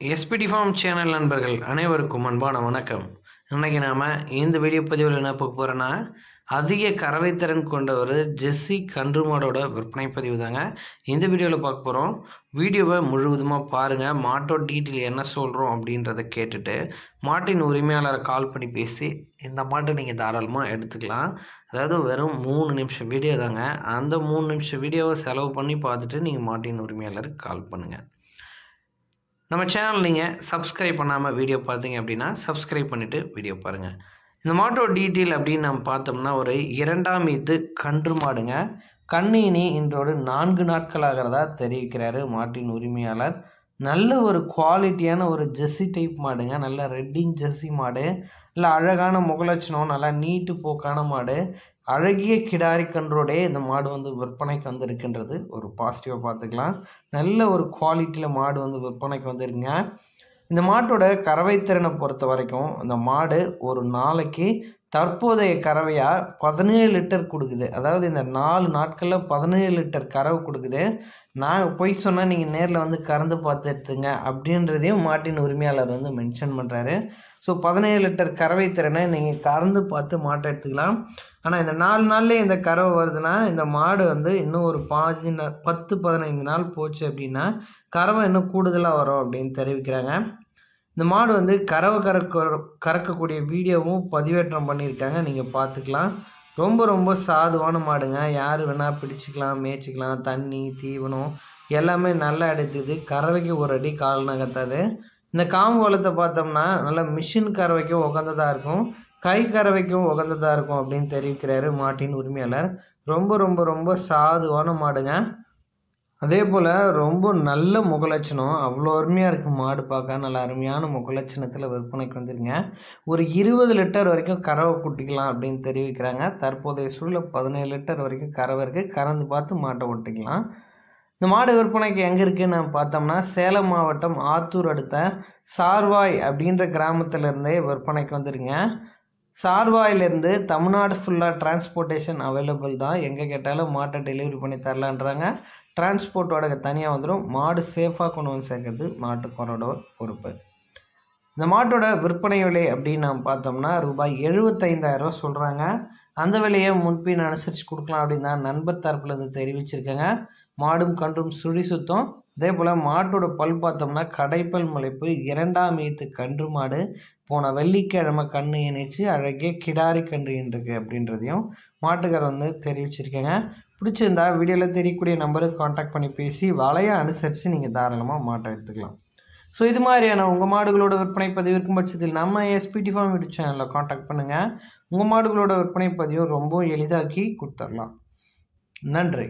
SPD form channel நண்பர்கள் அனைவருக்கும் அன்பான வணக்கம். இன்றைக்கி நாம் இந்த வீடியோ பதிவில் என்ன பார்க்க போகிறோன்னா அதிக கறவைத்திறன் கொண்ட ஒரு ஜெஸ்ஸி கன்று மாடோட விற்பனை பதிவு தாங்க. இந்த வீடியோவில் பார்க்க போகிறோம் வீடியோவை முழுவதுமாக பாருங்கள் மாட்டோட டீட்டெயில் என்ன சொல்கிறோம் அப்படின்றத கேட்டுட்டு மாட்டின் உரிமையாளரை கால் பண்ணி பேசி இந்த மாட்டை நீங்கள் தாராளமாக எடுத்துக்கலாம். அதாவது வெறும் மூணு நிமிஷம் வீடியோ தாங்க. அந்த மூணு நிமிஷம் வீடியோவை செலவு பண்ணி பார்த்துட்டு நீங்கள் மாட்டின் உரிமையாளருக்கு கால் பண்ணுங்கள் நம்ம சேனல் நீங்கள் சப்ஸ்கிரைப் பண்ணாமல் வீடியோ பார்த்தீங்க அப்படின்னா சப்ஸ்கிரைப் பண்ணிவிட்டு வீடியோ பாருங்கள் இந்த மாட்டோட டீட்டெயில் அப்படின்னு நம்ம பார்த்தோம்னா ஒரு இரண்டாம் இது கன்று மாடுங்க. கண்ணினி இன்றோடு நான்கு நாட்கள் ஆகிறதா தெரிவிக்கிறாரு மாட்டின் உரிமையாளர். நல்ல ஒரு குவாலிட்டியான ஒரு ஜெர்சி டைப் மாடுங்க. நல்ல ரெட்டிங் ஜெர்சி மாடு. நல்ல அழகான முகலட்சணம் நல்லா நீட்டு போக்கான மாடு. அழகிய கிடாரி கன்றோடே இந்த மாடு வந்து விற்பனைக்கு வந்திருக்குன்றது. ஒரு பாசிட்டிவாக பார்த்துக்கலாம். நல்ல ஒரு குவாலிட்டியில் மாடு வந்து விற்பனைக்கு வந்துருங்க இந்த மாட்டோட கறவை திறனை பொறுத்த வரைக்கும் இந்த மாடு ஒரு நாளைக்கு தற்போதைய கறவையாக பதினேழு லிட்டர் கொடுக்குது. அதாவது இந்த நாலு நாட்களில் பதினேழு லிட்டர் கறவை கொடுக்குது. நான் பொய் சொன்னால் நீங்கள் நேரில் வந்து கறந்து பார்த்து அப்படின்றதையும் மாட்டின் உரிமையாளர் வந்து மென்ஷன் பண்ணுறாரு ஸோ பதினேழு லிட்டர் கறவை திறனை நீங்கள் கறந்து பார்த்து மாட்டை எடுத்துக்கலாம். ஆனால் இந்த நாலு நாள்லேயே இந்த கறவை வருதுன்னா இந்த மாடு வந்து இன்னும் ஒரு பாஞ்சு பத்து பதினைந்து நாள் போச்சு அப்படின்னா கறவை இன்னும் கூடுதலாக வரும் அப்படின்னு தெரிவிக்கிறாங்க. இந்த மாடு வந்து கறவை கறக்க கறக்கக்கூடிய வீடியோவும் பதிவேற்றம் பண்ணியிருக்காங்க. நீங்கள் பார்த்துக்கலாம். ரொம்ப ரொம்ப சாதுவான மாடுங்க. யார் வேணால் பிடிச்சிக்கலாம் மேய்ச்சிக்கலாம். தண்ணி தீவனம் எல்லாமே நல்லா எடுத்துது கறவைக்கு ஒரு அடி கால் நகர்த்தாது. இந்த காம்பு வளத்தை பார்த்தோம்னா நல்லா மிஷின் கறவைக்கும் உகந்ததாக இருக்கும். கை கறவைக்கும் உகந்ததாக இருக்கும் அப்படின்னு தெரிவிக்கிறாரு மாட்டின் உரிமையாளர். ரொம்ப ரொம்ப ரொம்ப சாதுவான மாடுங்க. அதே போல் ரொம்ப நல்ல முகலட்சணம். அவ்வளோ அருமையாக இருக்குது மாடு பார்க்க. நல்ல அருமையான முகலட்சணத்தில் விற்பனைக்கு வந்துருங்க. ஒரு இருபது லிட்டர் வரைக்கும் கறவை குட்டிக்கலாம் அப்படின்னு தெரிவிக்கிறாங்க. தற்போதைய சூழலில் பதினேழு லிட்டர் வரைக்கும் கறவை இருக்குது கறந்து பார்த்து மாட்டை ஒட்டிக்கலாம் இந்த மாடு விற்பனைக்கு எங்கே இருக்குதுன்னு பார்த்தோம்னா சேலம் மாவட்டம் ஆத்தூர் அடுத்த சார்வாய் அப்படின்ற கிராமத்திலேருந்தே விற்பனைக்கு வந்துருங்க. சார்வாயிலேருந்து தமிழ்நாடு ஃபுல்லாக டிரான்ஸ்போர்ட்டேஷன் அவைலபிள் தான். எங்கே கேட்டாலும் மாட்டை டெலிவரி பண்ணி தரலான்றாங்க. டிரான்ஸ்போர்ட் வாடகை தனியாக வந்துடும் மாடு சேஃபாக கொண்டு வந்து சேர்க்கறது மாட்டுக்காரோட பொறுப்பு. இந்த மாட்டோட விற்பனை விலை அப்படின்னு நாம் பார்த்தோம்னா ரூபாய் எழுபத்தைந்தாயிரம் சொல்கிறாங்க அந்த விலையை முன்பின் அனுசரித்து கொடுக்கலாம் அப்படின்னு தான் நண்பர் தரப்பில் இருந்து தெரிவிச்சிருக்கேங்க. மாடும் கன்றும் சுழி சுத்தம். அதே போல் மாட்டோட பல் பார்த்தோம்னா கடைப்பல் முளைப்பு இரண்டாம் ஈத்து கன்று மாடு போன வெள்ளிக்கிழமை கன்று இணைச்சு அழகிய கிடாரி கன்று இருக்கு அப்படின்றதையும் மாட்டுக்கார் வந்து தெரிவிச்சிருக்கேங்க. பிடிச்சிருந்தா வீடியோவில் தெரியக்கூடிய நம்பருக்கு காண்டாக்ட் பண்ணி பேசி வலையை அனுசரித்து நீங்கள் தாராளமாக மாட்டை எடுத்துக்கலாம். ஸோ இது மாதிரியான உங்கள் மாடுகளோட விற்பனை பதிவு இருக்கும் பட்சத்தில் நம்ம எஸ்பிடி ஃபார்ம் யூடியூப் சேனலில் காண்டாக்ட் பண்ணுங்கள் உங்கள் மாடுகளோட விற்பனை பதிவு ரொம்ப எளிதாக்கி கொடுத்துடலாம். நன்றி.